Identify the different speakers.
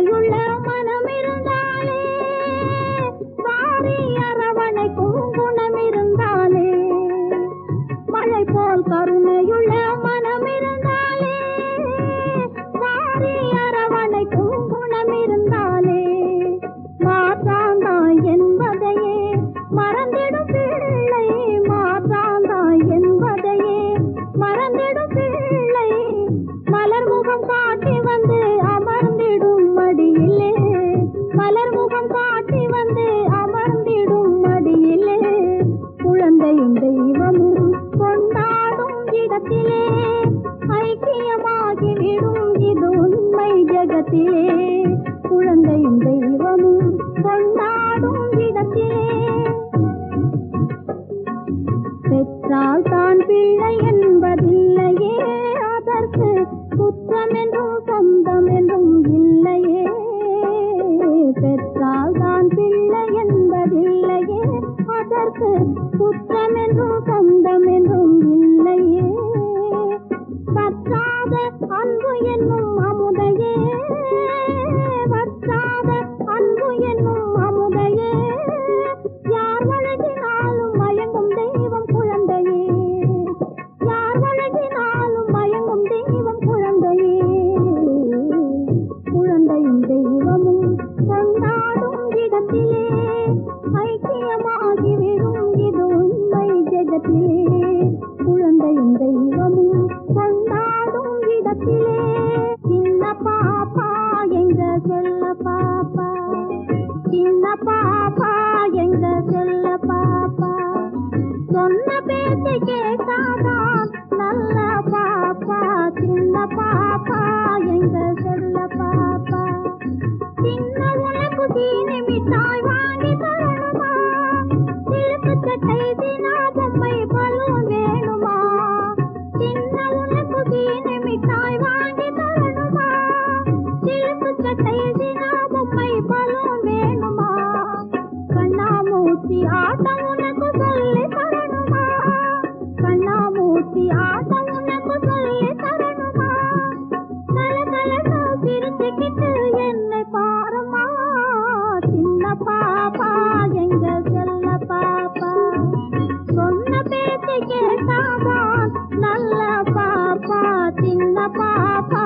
Speaker 1: கருணையுள்ள காட்டி வந்து அமர்ந்திடும் மடியிலே குழந்தையும் தெய்வமும் கொண்டாடும் இடத்திலே ஐக்கியமாகிவிடும் இது உண்மை ஜகத்திலே. குழந்தையும் தெய்வமும் கொண்டாடும் இடத்திலே. பெற்றால் தான் பிள்ளை என்பதில்லையே. குற்றம் என்றும் இல்லையே. பற்றாத அன்பு என்னும் அமுதையே குழந்தையும் தெய்வமும் கொண்டாடும் இடத்திலே. சின்ன பாப்பா எங்க செல்ல பாப்பா? சின்ன பாப்பா எங்க செல்ல பாப்பா? சொன்ன பேச்சு கேட்டாதான் நல்ல பாப்பா. சின்ன பாப்பா எங்க செல்ல பாப்பா? சின்ன உனக்கு தீனி மிட்டாய் வாங்கி தரணும். என்னை சின்ன பாப்பா எங்க செல்ல பாப்பா. சொன்ன பேச்சு கேட்டாதான் நல்ல பாப்பா. சின்ன பாப்பா